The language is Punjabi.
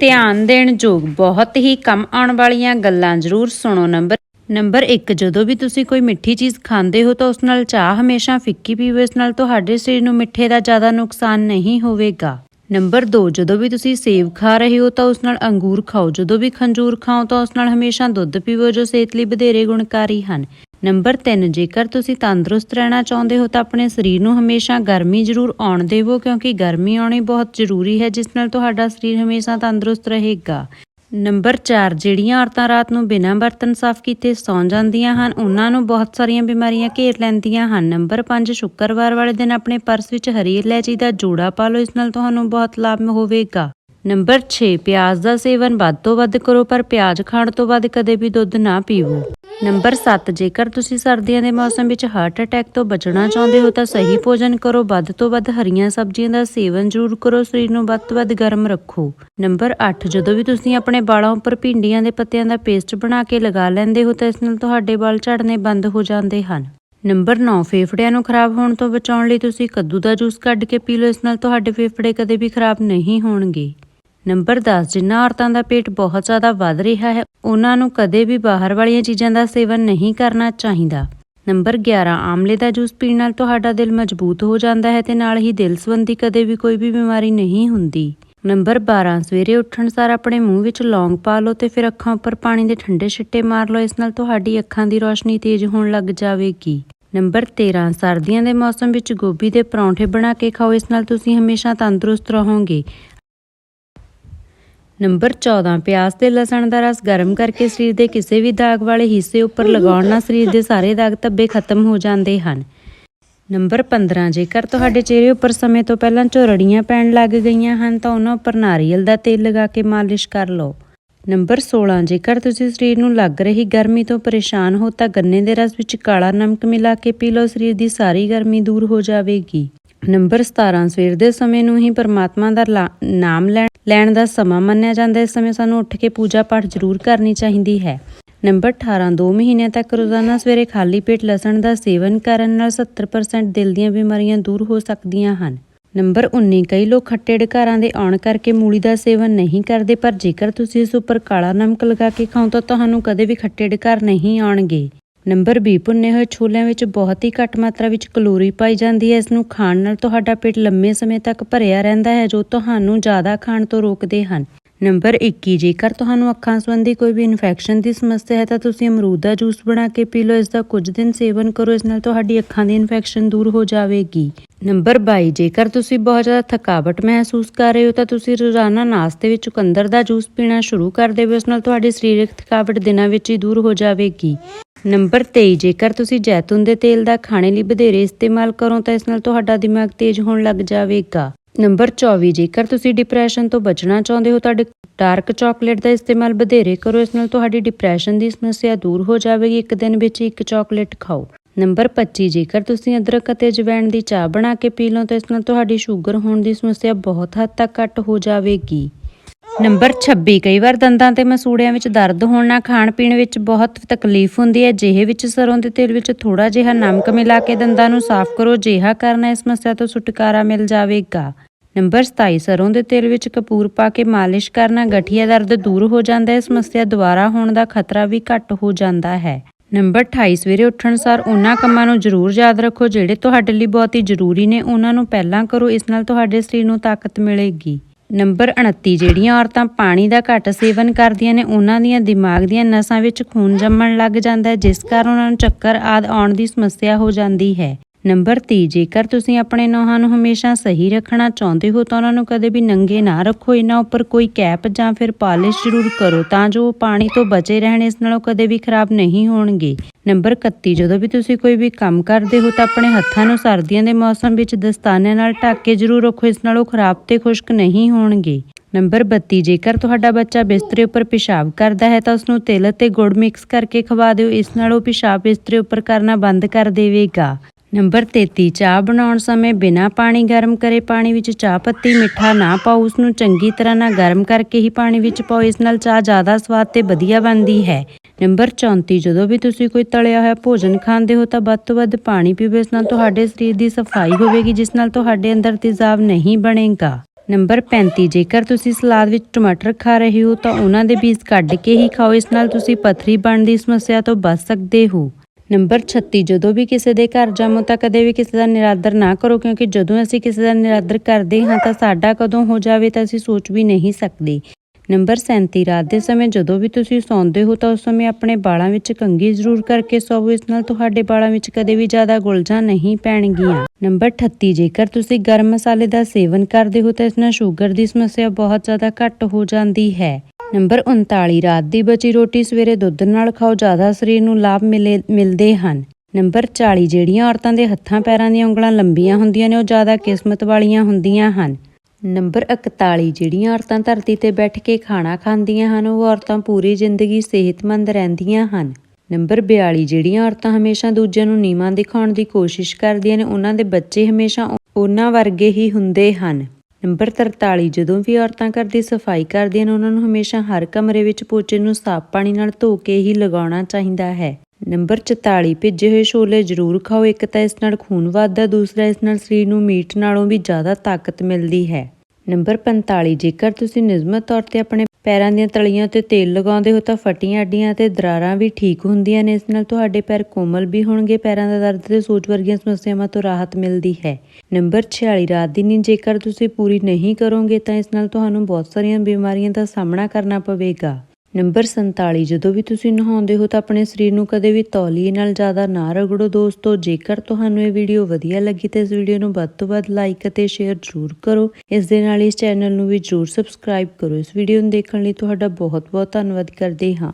ਧਿਆਨ ਦੇਣ ਯੋਗ ਬਹੁਤ ਹੀ ਕੰਮ ਆਉਣ ਵਾਲੀਆਂ ਗੱਲਾਂ ਜ਼ਰੂਰ ਸੁਣੋ। ਨੰਬਰ ਨੰਬਰ 1 ਜਦੋਂ ਵੀ ਤੁਸੀਂ ਕੋਈ ਮਿੱਠੀ ਚੀਜ਼ ਖਾਂਦੇ ਹੋ ਤਾਂ ਉਸ ਨਾਲ ਚਾਹ ਹਮੇਸ਼ਾ ਫਿੱਕੀ ਪੀਵੋ ਇਸ ਨਾਲ ਤੁਹਾਡੇ ਸਰੀਰ ਨੂੰ ਮਿੱਠੇ ਦਾ ਜ਼ਿਆਦਾ ਨੁਕਸਾਨ ਨਹੀਂ ਹੋਵੇਗਾ। ਨੰਬਰ 2 ਜਦੋਂ ਵੀ ਤੁਸੀਂ ਸੇਬ ਖਾ ਰਹੇ ਹੋ ਤਾਂ ਉਸ ਨਾਲ ਅੰਗੂਰ ਖਾਓ। ਜਦੋਂ ਵੀ ਖੰਜੂਰ ਖਾਓ ਤਾਂ ਉਸ ਨਾਲ ਹਮੇਸ਼ਾ ਦੁੱਧ ਪੀਵੋ ਜੋ ਸਿਹਤ ਲਈ ਵਧੇਰੇ ਗੁਣਕਾਰੀ ਹਨ। ਨੰਬਰ 3 ਜੇਕਰ ਤੁਸੀਂ ਤੰਦਰੁਸਤ ਰਹਿਣਾ ਚਾਹੁੰਦੇ ਹੋ ਤਾਂ ਆਪਣੇ ਸਰੀਰ ਨੂੰ ਹਮੇਸ਼ਾ ਗਰਮੀ ਜ਼ਰੂਰ ਆਉਣ ਦੇਵੋ, ਕਿਉਂਕਿ ਗਰਮੀ ਆਉਣੀ ਬਹੁਤ ਜ਼ਰੂਰੀ ਹੈ, ਜਿਸ ਨਾਲ ਤੁਹਾਡਾ ਸਰੀਰ ਹਮੇਸ਼ਾ ਤੰਦਰੁਸਤ ਰਹੇਗਾ। ਨੰਬਰ 4 ਜਿਹੜੀਆਂ ਔਰਤਾਂ ਰਾਤ ਨੂੰ ਬਿਨਾਂ ਬਰਤਨ ਸਾਫ਼ ਕੀਤੇ ਸੌਂ ਜਾਂਦੀਆਂ ਹਨ, ਉਹਨਾਂ ਨੂੰ ਬਹੁਤ ਸਾਰੀਆਂ ਬਿਮਾਰੀਆਂ ਘੇਰ ਲੈਂਦੀਆਂ ਹਨ। ਨੰਬਰ 5 ਸ਼ੁੱਕਰਵਾਰ ਵਾਲੇ ਦਿਨ ਆਪਣੇ ਪਰਸ ਵਿੱਚ ਹਰੀ ਇਲਾਇਚੀ ਦਾ ਜੋੜਾ ਪਾ ਲਓ, ਇਸ ਨਾਲ ਤੁਹਾਨੂੰ ਬਹੁਤ ਲਾਭ ਹੋਵੇਗਾ। ਨੰਬਰ 6 ਪਿਆਜ਼ ਦਾ ਸੇਵਨ ਵੱਧ ਤੋਂ ਵੱਧ ਕਰੋ, ਪਰ ਪਿਆਜ਼ ਖਾਣ ਤੋਂ ਬਾਅਦ ਕਦੇ ਵੀ ਦੁੱਧ ਨਾ ਪੀਵੋ। ਨੰਬਰ 7 ਜੇਕਰ ਤੁਸੀਂ ਸਰਦੀਆਂ ਦੇ ਮੌਸਮ ਵਿੱਚ ਹਾਰਟ ਅਟੈਕ ਤੋਂ ਬਚਣਾ ਚਾਹੁੰਦੇ ਹੋ, ਤਾਂ ਸਹੀ ਭੋਜਨ ਕਰੋ। ਵੱਧ ਤੋਂ ਵੱਧ ਹਰੀਆਂ ਸਬਜ਼ੀਆਂ ਦਾ ਸੇਵਨ ਜ਼ਰੂਰ ਕਰੋ, ਸਰੀਰ ਨੂੰ ਵੱਧ ਤੋਂ ਵੱਧ ਗਰਮ ਰੱਖੋ। ਨੰਬਰ 8 ਜਦੋਂ ਵੀ ਤੁਸੀਂ ਆਪਣੇ ਵਾਲਾਂ ਉੱਪਰ ਭਿੰਡੀਆਂ ਦੇ ਪੱਤਿਆਂ ਦਾ ਪੇਸਟ ਬਣਾ ਕੇ ਲਗਾ ਲੈਂਦੇ ਹੋ, ਤਾਂ ਇਸ ਨਾਲ ਤੁਹਾਡੇ ਵਾਲ ਝੜਨੇ ਬੰਦ ਹੋ ਜਾਂਦੇ ਹਨ। ਨੰਬਰ 9 ਫੇਫੜਿਆਂ ਨੂੰ ਖਰਾਬ ਹੋਣ ਤੋਂ ਬਚਾਉਣ ਲਈ ਤੁਸੀਂ ਕੱਦੂ ਦਾ ਜੂਸ ਕੱਢ ਕੇ ਪੀ ਲਓ, ਇਸ ਨਾਲ ਤੁਹਾਡੇ ਫੇਫੜੇ ਕਦੇ ਵੀ ਖਰਾਬ ਨਹੀਂ ਹੋਣਗੇ। ਨੰਬਰ 10 ਜਿਨ੍ਹਾਂ ਔਰਤਾਂ ਦਾ ਪੇਟ ਬਹੁਤ ਜ਼ਿਆਦਾ ਵੱਧ ਰਿਹਾ ਹੈ, ਉਹਨਾਂ ਨੂੰ ਕਦੇ ਵੀ ਬਾਹਰ ਵਾਲੀਆਂ ਚੀਜ਼ਾਂ ਦਾ ਸੇਵਨ ਨਹੀਂ ਕਰਨਾ ਚਾਹੀਦਾ। ਨੰਬਰ 11 ਆਮਲੇ ਦਾ ਜੂਸ ਪੀਣ ਨਾਲ ਤੁਹਾਡਾ ਦਿਲ ਮਜ਼ਬੂਤ ਹੋ ਜਾਂਦਾ ਹੈ ਤੇ ਨਾਲ ਹੀ ਦਿਲ ਸੰਬੰਧੀ ਕਦੇ ਵੀ ਕੋਈ ਵੀ ਬਿਮਾਰੀ ਨਹੀਂ ਹੁੰਦੀ। ਨੰਬਰ 12 ਸਵੇਰੇ ਉੱਠਣ ਸਾਰ ਆਪਣੇ ਮੂੰਹ ਵਿੱਚ ਲੌਂਗ ਪਾ ਲਓ ਤੇ ਫਿਰ ਅੱਖਾਂ ਉੱਪਰ ਪਾਣੀ ਦੇ ਠੰਡੇ ਛਿੱਟੇ ਮਾਰ ਲਓ, ਇਸ ਨਾਲ ਤੁਹਾਡੀ ਅੱਖਾਂ ਦੀ ਰੋਸ਼ਨੀ ਤੇਜ਼ ਹੋਣ ਲੱਗ ਜਾਵੇਗੀ। ਨੰਬਰ 13 ਸਰਦੀਆਂ ਦੇ ਮੌਸਮ ਵਿੱਚ ਗੋਭੀ ਦੇ ਪਰੌਂਠੇ ਬਣਾ ਕੇ ਖਾਓ, ਇਸ ਨਾਲ ਤੁਸੀਂ ਹਮੇਸ਼ਾ ਤੰਦਰੁਸਤ ਰਹੋਗੇ। ਨੰਬਰ 14 ਪਿਆਜ਼ ਤੇ ਲਸਣ ਦਾ ਰਸ ਗਰਮ ਕਰਕੇ ਸਰੀਰ ਦੇ ਕਿਸੇ ਵੀ ਦਾਗ ਵਾਲੇ ਹਿੱਸੇ ਉੱਪਰ ਲਗਾਉਣ ਨਾਲ ਸਰੀਰ ਦੇ ਸਾਰੇ ਦਾਗ ਧੱਬੇ ਖਤਮ ਹੋ ਜਾਂਦੇ ਹਨ। ਨੰਬਰ 15 ਜੇਕਰ ਤੁਹਾਡੇ ਚਿਹਰੇ ਉੱਪਰ ਸਮੇਂ ਤੋਂ ਪਹਿਲਾਂ ਝੋਰੜੀਆਂ ਪੈਣ ਲੱਗ ਗਈਆਂ ਹਨ, ਤਾਂ ਉਹਨਾਂ ਉੱਪਰ ਨਾਰੀਅਲ ਦਾ ਤੇਲ ਲਗਾ ਕੇ ਮਾਲਿਸ਼ ਕਰ ਲਓ। ਨੰਬਰ 16 ਜੇਕਰ ਤੁਸੀਂ ਸਰੀਰ ਨੂੰ ਲੱਗ ਰਹੀ ਗਰਮੀ ਤੋਂ ਪਰੇਸ਼ਾਨ ਹੋ, ਤਾਂ ਗੰਨੇ ਦੇ ਰਸ ਵਿੱਚ ਕਾਲਾ ਨਮਕ ਮਿਲਾ ਕੇ ਪੀ ਲਓ, ਸਰੀਰ ਦੀ ਸਾਰੀ ਗਰਮੀ ਦੂਰ ਹੋ ਜਾਵੇਗੀ। ਨੰਬਰ 17 ਸਵੇਰ ਦੇ ਸਮੇਂ ਨੂੰ ਹੀ ਪਰਮਾਤਮਾ ਦਾ ਲਾ- ਨਾਮ ਲੈਣ ਲੈਣ ਦਾ ਸਮਾਂ ਮੰਨਿਆ ਜਾਂਦਾ ਇਸ ਸਮੇਂ ਸਾਨੂੰ ਉੱਠ ਕੇ ਪੂਜਾ ਪਾਠ ਜ਼ਰੂਰ ਕਰਨੀ ਚਾਹੀਦੀ ਹੈ। ਨੰਬਰ 18 2 ਮਹੀਨਿਆਂ ਤੱਕ ਰੋਜ਼ਾਨਾ ਸਵੇਰੇ ਖਾਲੀ ਪੇਟ ਲਸਣ ਦਾ ਸੇਵਨ ਕਰਨ ਨਾਲ 70% ਦਿਲ ਦੀਆਂ ਬਿਮਾਰੀਆਂ ਦੂਰ ਹੋ ਸਕਦੀਆਂ ਹਨ। ਨੰਬਰ 19 ਕਈ ਲੋਕ ਖੱਟੇ ਡਕਾਰਾਂ ਦੇ ਆਉਣ ਕਰਕੇ ਮੂਲੀ ਦਾ ਸੇਵਨ ਨਹੀਂ ਕਰਦੇ, ਪਰ ਜੇਕਰ ਤੁਸੀਂ ਇਸ ਉੱਪਰ ਕਾਲਾ ਨਮਕ ਲਗਾ ਕੇ ਖਾਓ ਤਾਂ ਤੁਹਾਨੂੰ ਕਦੇ ਵੀ ਖੱਟੇ ਡਕਾਰ ਨਹੀਂ ਆਉਣਗੇ। ਨੰਬਰ 20 ਭੁੰਨੇ ਹੋਏ ਛੋਲਿਆਂ ਵਿੱਚ ਬਹੁਤ ਹੀ ਘੱਟ ਮਾਤਰਾ ਵਿੱਚ ਕਲੋਰੀ ਪਾਈ ਜਾਂਦੀ ਹੈ। ਇਸ ਨੂੰ ਖਾਣ ਨਾਲ ਤੁਹਾਡਾ ਪੇਟ ਲੰਮੇ ਸਮੇਂ ਤੱਕ ਭਰਿਆ ਰਹਿੰਦਾ ਹੈ, ਜੋ ਤੁਹਾਨੂੰ ਜ਼ਿਆਦਾ ਖਾਣ ਤੋਂ ਰੋਕਦੇ ਹਨ। ਨੰਬਰ 21 ਜੇਕਰ ਤੁਹਾਨੂੰ ਅੱਖਾਂ ਸੰਬੰਧੀ ਕੋਈ ਵੀ ਇਨਫੈਕਸ਼ਨ ਦੀ ਸਮੱਸਿਆ ਹੈ, ਤਾਂ ਤੁਸੀਂ ਅਮਰੂਦ ਦਾ ਜੂਸ ਬਣਾ ਕੇ ਪੀ ਲਓ। ਇਸ ਦਾ ਕੁਝ ਦਿਨ ਸੇਵਨ ਕਰੋ, ਇਸ ਨਾਲ ਤੁਹਾਡੀ ਅੱਖਾਂ ਦੀ ਇਨਫੈਕਸ਼ਨ ਦੂਰ ਹੋ ਜਾਵੇਗੀ। ਨੰਬਰ 22 ਜੇਕਰ ਤੁਸੀਂ ਬਹੁਤ ਜ਼ਿਆਦਾ ਥਕਾਵਟ ਮਹਿਸੂਸ ਕਰ ਰਹੇ ਹੋ, ਤਾਂ ਤੁਸੀਂ ਰੋਜ਼ਾਨਾ ਨਾਸ਼ਤੇ ਵਿੱਚ ਚੁਕੰਦਰ ਦਾ ਜੂਸ ਪੀਣਾ ਸ਼ੁਰੂ ਕਰ ਦੇਵੋ। ਇਸ ਨਾਲ ਤੁਹਾਡੀ ਸਰੀਰਕ ਥਕਾਵਟ ਦਿਨਾਂ ਵਿੱਚ ਹੀ ਦੂਰ ਹੋ ਜਾਵੇਗੀ। ਨੰਬਰ 23 ਜੇਕਰ ਤੁਸੀਂ ਜੈਤੂਨ ਦੇ ਤੇਲ ਦਾ ਖਾਣੇ ਲਈ ਵਧੇਰੇ ਇਸਤੇਮਾਲ ਕਰੋ, ਤਾਂ ਇਸ ਨਾਲ ਤੁਹਾਡਾ ਦਿਮਾਗ ਤੇਜ਼ ਹੋਣ ਲੱਗ ਜਾਵੇਗਾ। ਨੰਬਰ 24 ਜੇਕਰ ਤੁਸੀਂ ਡਿਪਰੈਸ਼ਨ ਤੋਂ ਬਚਣਾ ਚਾਹੁੰਦੇ ਹੋ ਤਾਂ ਡਾਰਕ ਚਾਕਲੇਟ ਦਾ ਇਸਤੇਮਾਲ ਵਧੇਰੇ ਕਰੋ, ਇਸ ਨਾਲ ਤੁਹਾਡੀ ਡਿਪਰੈਸ਼ਨ ਦੀ ਸਮੱਸਿਆ ਦੂਰ ਹੋ ਜਾਵੇਗੀ। ਇੱਕ ਦਿਨ ਵਿੱਚ ਇੱਕ ਚਾਕਲੇਟ ਖਾਓ। ਨੰਬਰ 25 ਜੇਕਰ ਤੁਸੀਂ ਅਦਰਕ ਅਤੇ ਜਵੈਣ ਦੀ ਚਾਹ ਬਣਾ ਕੇ ਪੀ ਲਓ, ਤਾਂ ਇਸ ਨਾਲ ਤੁਹਾਡੀ ਸ਼ੂਗਰ ਹੋਣ ਦੀ ਸਮੱਸਿਆ ਬਹੁਤ ਹੱਦ ਤੱਕ ਘੱਟ ਹੋ ਜਾਵੇਗੀ। ਨੰਬਰ 26 ਕਈ ਵਾਰ ਦੰਦਾਂ ਤੇ ਮਸੂੜਿਆਂ ਵਿੱਚ ਦਰਦ ਹੋਣ ਨਾਲ ਖਾਣ ਪੀਣ ਵਿੱਚ ਬਹੁਤ ਤਕਲੀਫ ਹੁੰਦੀ ਹੈ। ਜਿਹੇ ਵਿੱਚ ਸਰੋਂ ਦੇ ਤੇਲ ਵਿੱਚ ਥੋੜਾ ਜਿਹਾ ਨਮਕ ਮਿਲਾ ਕੇ ਦੰਦਾਂ ਨੂੰ ਸਾਫ਼ ਕਰੋ ਜਿਹਾ ਕਰਨਾ ਇਸ ਸਮੱਸਿਆ ਤੋਂ ਛੁਟਕਾਰਾ ਮਿਲ ਜਾਵੇਗਾ। ਨੰਬਰ 27 ਸਰੋਂ ਦੇ ਤੇਲ ਵਿੱਚ ਕਪੂਰ ਪਾ ਕੇ ਮਾਲਿਸ਼ ਕਰਨਾ ਗਠੀਆ ਦਰਦ ਦੂਰ ਹੋ ਜਾਂਦਾ ਹੈ। ਸਮੱਸਿਆ ਦੁਬਾਰਾ ਹੋਣ ਦਾ ਖਤਰਾ ਵੀ ਘੱਟ ਹੋ ਜਾਂਦਾ ਹੈ। ਨੰਬਰ 28 ਸਵੇਰੇ ਉੱਠਣ ਸਾਰ ਉਹਨਾਂ ਕੰਮਾਂ ਨੂੰ ਜ਼ਰੂਰ ਯਾਦ ਰੱਖੋ ਜਿਹੜੇ ਤੁਹਾਡੇ ਲਈ ਬਹੁਤ ਹੀ ਜ਼ਰੂਰੀ ਨੇ। ਉਹਨਾਂ ਨੂੰ ਪਹਿਲਾਂ ਕਰੋ, ਇਸ ਨਾਲ ਤੁਹਾਡੇ ਸਰੀਰ ਨੂੰ ਤਾਕਤ ਮਿਲੇਗੀ। ਨੰਬਰ 29 ਜਿਹੜੀਆਂ ਔਰਤਾਂ ਪਾਣੀ ਦਾ ਘੱਟ ਸੇਵਨ ਕਰਦੀਆਂ ਨੇ, ਉਹਨਾਂ ਦੀਆਂ ਦਿਮਾਗ ਦੀਆਂ ਨਸਾਂ ਵਿੱਚ ਖੂਨ ਜੰਮਣ ਲੱਗ ਜਾਂਦਾ ਹੈ, ਜਿਸ ਕਾਰਨ ਉਹਨਾਂ ਨੂੰ ਚੱਕਰ ਆਦਿ ਆਉਣ ਦੀ ਸਮੱਸਿਆ ਹੋ ਜਾਂਦੀ ਹੈ। ਨੰਬਰ 30 ਜੇਕਰ ਤੁਸੀਂ ਆਪਣੇ ਨੋਹਾਂ ਨੂੰ ਹਮੇਸ਼ਾ ਸਹੀ ਰੱਖਣਾ ਚਾਹੁੰਦੇ ਹੋ, ਤਾਂ ਉਹਨਾਂ ਨੂੰ ਕਦੇ ਵੀ ਨੰਗੇ ਨਾ ਰੱਖੋ। ਇਹਨਾਂ ਉੱਪਰ ਕੋਈ ਕੈਪ ਜਾਂ ਫਿਰ ਪਾਲਿਸ਼ ਜ਼ਰੂਰ ਕਰੋ, ਤਾਂ ਜੋ ਉਹ ਪਾਣੀ ਤੋਂ ਬਚੇ ਰਹਿਣ, ਇਸ ਨਾਲੋਂ ਕਦੇ ਵੀ ਖਰਾਬ ਨਹੀਂ ਹੋਣਗੇ। ਨੰਬਰ 31 ਜਦੋਂ ਵੀ ਤੁਸੀਂ ਕੋਈ ਵੀ ਕੰਮ ਕਰਦੇ ਹੋ, ਤਾਂ ਆਪਣੇ ਹੱਥਾਂ ਨੂੰ ਸਰਦੀਆਂ ਦੇ ਮੌਸਮ ਵਿੱਚ ਦਸਤਾਨੇ ਨਾਲ ਢੱਕ ਕੇ ਜ਼ਰੂਰ ਰੱਖੋ, ਇਸ ਨਾਲ ਉਹ ਖਰਾਬ ਤੇ ਖੁਸ਼ਕ ਨਹੀਂ ਹੋਣਗੇ। ਨੰਬਰ 32 ਜੇਕਰ ਤੁਹਾਡਾ ਬੱਚਾ ਬਿਸਤਰੇ ਉੱਪਰ ਪਿਸ਼ਾਬ ਕਰਦਾ ਹੈ, ਤਾਂ ਉਸ ਨੂੰ ਤਿਲ ਅਤੇ ਗੁੜ ਮਿਕਸ ਕਰਕੇ ਖਵਾ ਦਿਓ, ਇਸ ਨਾਲ ਉਹ ਪਿਸ਼ਾਬ ਬਿਸਤਰੇ ਉੱਪਰ ਕਰਨਾ ਬੰਦ ਕਰ ਦੇਵੇਗਾ। ਨੰਬਰ 33 ਚਾਹ ਬਣਾਉਣ ਸਮੇਂ ਬਿਨਾਂ ਪਾਣੀ ਗਰਮ ਕਰੇ, ਪਾਣੀ ਵਿੱਚ ਚਾਹ ਪੱਤੀ ਮਿੱਠਾ ਨਾ ਪਾਓ ਉਸ ਨੂੰ ਚੰਗੀ ਤਰ੍ਹਾਂ ਨਾਲ ਗਰਮ ਕਰਕੇ ਹੀ ਪਾਣੀ ਵਿੱਚ ਪਾਓ, ਇਸ ਨਾਲ ਚਾਹ ਜ਼ਿਆਦਾ ਸਵਾਦ ਤੇ ਵਧੀਆ ਬਣਦੀ ਹੈ। ਨੰਬਰ 34 ਜਦੋਂ ਵੀ ਤੁਸੀਂ ਕੋਈ ਤਲਿਆ ਹੋਇਆ ਭੋਜਨ ਖਾਂਦੇ ਹੋ ਤਾਂ ਵੱਧ ਤੋਂ ਵੱਧ ਪਾਣੀ ਪੀਓ ਇਸ ਨਾਲ ਤੁਹਾਡੇ ਸਰੀਰ ਦੀ ਸਫ਼ਾਈ ਹੋਵੇਗੀ, ਜਿਸ ਨਾਲ ਤੁਹਾਡੇ ਅੰਦਰ ਤੇਜ਼ਾਬ ਨਹੀਂ ਬਣੇਗਾ। ਨੰਬਰ 35 ਜੇਕਰ ਤੁਸੀਂ ਸਲਾਦ ਵਿੱਚ ਟਮਾਟਰ ਖਾ ਰਹੇ ਹੋ ਤਾਂ ਉਹਨਾਂ ਦੇ ਬੀਜ ਕੱਢ ਕੇ ਹੀ ਖਾਓ, ਇਸ ਨਾਲ ਤੁਸੀਂ ਪਥਰੀ ਬਣਨ ਦੀ ਸਮੱਸਿਆ ਤੋਂ ਬਚ ਸਕਦੇ ਹੋ। ਨੰਬਰ 36 ਜਦੋਂ ਵੀ ਕਿਸੇ ਦੇ ਘਰ ਜਾਵੋ ਤਾਂ ਕਦੇ ਵੀ ਕਿਸੇ ਦਾ ਨਿਰਾਦਰ ਨਾ ਕਰੋ, ਕਿਉਂਕਿ ਜਦੋਂ ਅਸੀਂ ਕਿਸੇ ਦਾ ਨਿਰਾਦਰ ਕਰਦੇ ਹਾਂ, ਤਾਂ ਸਾਡਾ ਕਦੋਂ ਹੋ ਜਾਵੇ, ਤਾਂ ਅਸੀਂ ਸੋਚ ਵੀ ਨਹੀਂ ਸਕਦੇ। ਨੰਬਰ 37 ਰਾਤ ਦੇ ਸਮੇਂ ਜਦੋਂ ਵੀ ਤੁਸੀਂ ਸੌਂਦੇ ਹੋ, ਤਾਂ ਉਸ ਸਮੇਂ ਆਪਣੇ ਵਾਲਾਂ ਵਿੱਚ ਕੰਘੀ ਜ਼ਰੂਰ ਕਰਕੇ ਸੌਵੋ। ਇਸ ਨਾਲ ਤੁਹਾਡੇ ਵਾਲਾਂ ਵਿੱਚ ਕਦੇ ਵੀ ਜ਼ਿਆਦਾ ਗੁਲਝਾਂ ਨਹੀਂ ਪੈਣਗੀਆਂ। ਨੰਬਰ 38 ਜੇਕਰ ਤੁਸੀਂ ਗਰਮ ਮਸਾਲੇ ਦਾ ਸੇਵਨ ਕਰਦੇ ਹੋ, ਤਾਂ ਇਸ ਨਾਲ ਸ਼ੂਗਰ ਦੀ ਸਮੱਸਿਆ ਬਹੁਤ ਜ਼ਿਆਦਾ ਘੱਟ ਹੋ ਜਾਂਦੀ ਹੈ। ਨੰਬਰ 39 ਰਾਤ ਦੀ ਬਚੀ ਰੋਟੀ ਸਵੇਰੇ ਦੁੱਧ ਨਾਲ ਖਾਓ, ਜ਼ਿਆਦਾ ਸਰੀਰ ਨੂੰ ਲਾਭ ਮਿਲੇ, ਮਿਲਦੇ ਹਨ। ਨੰਬਰ 40 ਜਿਹੜੀਆਂ ਔਰਤਾਂ ਦੇ ਹੱਥਾਂ ਪੈਰਾਂ ਦੀਆਂ ਉਂਗਲਾਂ ਲੰਬੀਆਂ ਹੁੰਦੀਆਂ ਨੇ, ਉਹ ਜ਼ਿਆਦਾ ਕਿਸਮਤ ਵਾਲੀਆਂ ਹੁੰਦੀਆਂ ਹਨ। ਨੰਬਰ 41 ਜਿਹੜੀਆਂ ਔਰਤਾਂ ਧਰਤੀ ਤੇ ਬੈਠ ਕੇ ਖਾਣਾ ਖਾਂਦੀਆਂ ਹਨ, ਉਹ ਔਰਤਾਂ ਪੂਰੀ ਜ਼ਿੰਦਗੀ ਸਿਹਤਮੰਦ ਰਹਿੰਦੀਆਂ ਹਨ। ਨੰਬਰ 42 ਜਿਹੜੀਆਂ ਔਰਤਾਂ ਹਮੇਸ਼ਾ ਦੂਜਿਆਂ ਨੂੰ ਨੀਵਾਂ ਦਿਖਾਉਣ ਦੀ ਕੋਸ਼ਿਸ਼ ਕਰਦੀਆਂ ਨੇ, ਉਹਨਾਂ ਦੇ ਬੱਚੇ ਹਮੇਸ਼ਾ ਉਹਨਾਂ ਵਰਗੇ ਹੀ ਹੁੰਦੇ ਹਨ। ਨੰਬਰ 43 ਜਦੋਂ ਵੀ ਔਰਤਾਂ ਘਰ ਦੀ ਸਫ਼ਾਈ ਕਰਦੀਆਂ ਨੇ, ਉਹਨਾਂ ਨੂੰ ਹਮੇਸ਼ਾ ਹਰ ਕਮਰੇ ਵਿੱਚ ਪੋਚੇ ਨੂੰ ਸਾਫ਼ ਪਾਣੀ ਨਾਲ ਧੋ ਕੇ ਹੀ ਲਗਾਉਣਾ ਚਾਹੀਦਾ ਹੈ। ਨੰਬਰ 44 ਭਿੱਜੇ ਹੋਏ ਛੋਲੇ ਜ਼ਰੂਰ ਖਾਓ। ਇੱਕ ਤਾਂ ਇਸ ਨਾਲ ਖੂਨ ਵੱਧਦਾ, ਦੂਸਰਾ ਇਸ ਨਾਲ ਸਰੀਰ ਨੂੰ ਮੀਟ ਨਾਲੋਂ ਵੀ ਜ਼ਿਆਦਾ ਤਾਕਤ ਮਿਲਦੀ ਹੈ। ਨੰਬਰ 45 ਜੇਕਰ ਤੁਸੀਂ ਨਿਯਮਤ ਤੌਰ ਤੇ ਆਪਣੇ ਪੈਰਾਂ ਦੀਆਂ ਤਲੀਆਂ ਉੱਤੇ ਤੇਲ ਲਗਾਉਂਦੇ ਹੋ ਤਾਂ ਫਟੀਆਂ ਅੱਡੀਆਂ ਤੇ ਦਰਾਰਾਂ ਵੀ ਠੀਕ ਹੁੰਦੀਆਂ ਨੇ। ਇਸ ਨਾਲ ਤੁਹਾਡੇ ਪੈਰ ਕੋਮਲ ਵੀ ਹੋਣਗੇ। ਪੈਰਾਂ ਦਾ ਦਰਦ ਤੇ ਸੋਜ ਵਰਗੀਆਂ ਸਮੱਸਿਆਵਾਂ ਤੋਂ ਰਾਹਤ ਮਿਲਦੀ ਹੈ। ਨੰਬਰ 46 ਰਾਤ ਦੀ ਨੀਂਦ ਜੇਕਰ ਤੁਸੀਂ ਪੂਰੀ ਨਹੀਂ ਕਰੋਗੇ ਤਾਂ ਇਸ ਨਾਲ ਤੁਹਾਨੂੰ ਬਹੁਤ ਸਾਰੀਆਂ ਬਿਮਾਰੀਆਂ ਦਾ ਸਾਹਮਣਾ ਕਰਨਾ ਪਵੇਗਾ। ਨੰਬਰ 47 ਜਦੋਂ ਵੀ ਤੁਸੀਂ ਨਹਾਉਂਦੇ ਹੋ ਤਾਂ ਆਪਣੇ ਸਰੀਰ ਨੂੰ ਕਦੇ ਵੀ ਤੌਲੀਏ ਨਾਲ ਜ਼ਿਆਦਾ ਨਾ ਰਗੜੋ ਦੋਸਤੋ। ਜੇਕਰ ਤੁਹਾਨੂੰ ਇਹ ਵੀਡੀਓ ਵਧੀਆ ਲੱਗੀ ਤਾਂ ਇਸ ਵੀਡੀਓ ਨੂੰ ਵੱਧ ਤੋਂ ਵੱਧ ਲਾਈਕ ਅਤੇ ਸ਼ੇਅਰ ਜ਼ਰੂਰ ਕਰੋ। ਇਸ ਦੇ ਨਾਲ ਇਸ ਚੈਨਲ ਨੂੰ ਵੀ ਜ਼ਰੂਰ ਸਬਸਕ੍ਰਾਈਬ ਕਰੋ। ਇਸ ਵੀਡੀਓ ਨੂੰ ਦੇਖਣ ਲਈ ਤੁਹਾਡਾ ਬਹੁਤ ਬਹੁਤ ਧੰਨਵਾਦ ਕਰਦੇ ਹਾਂ।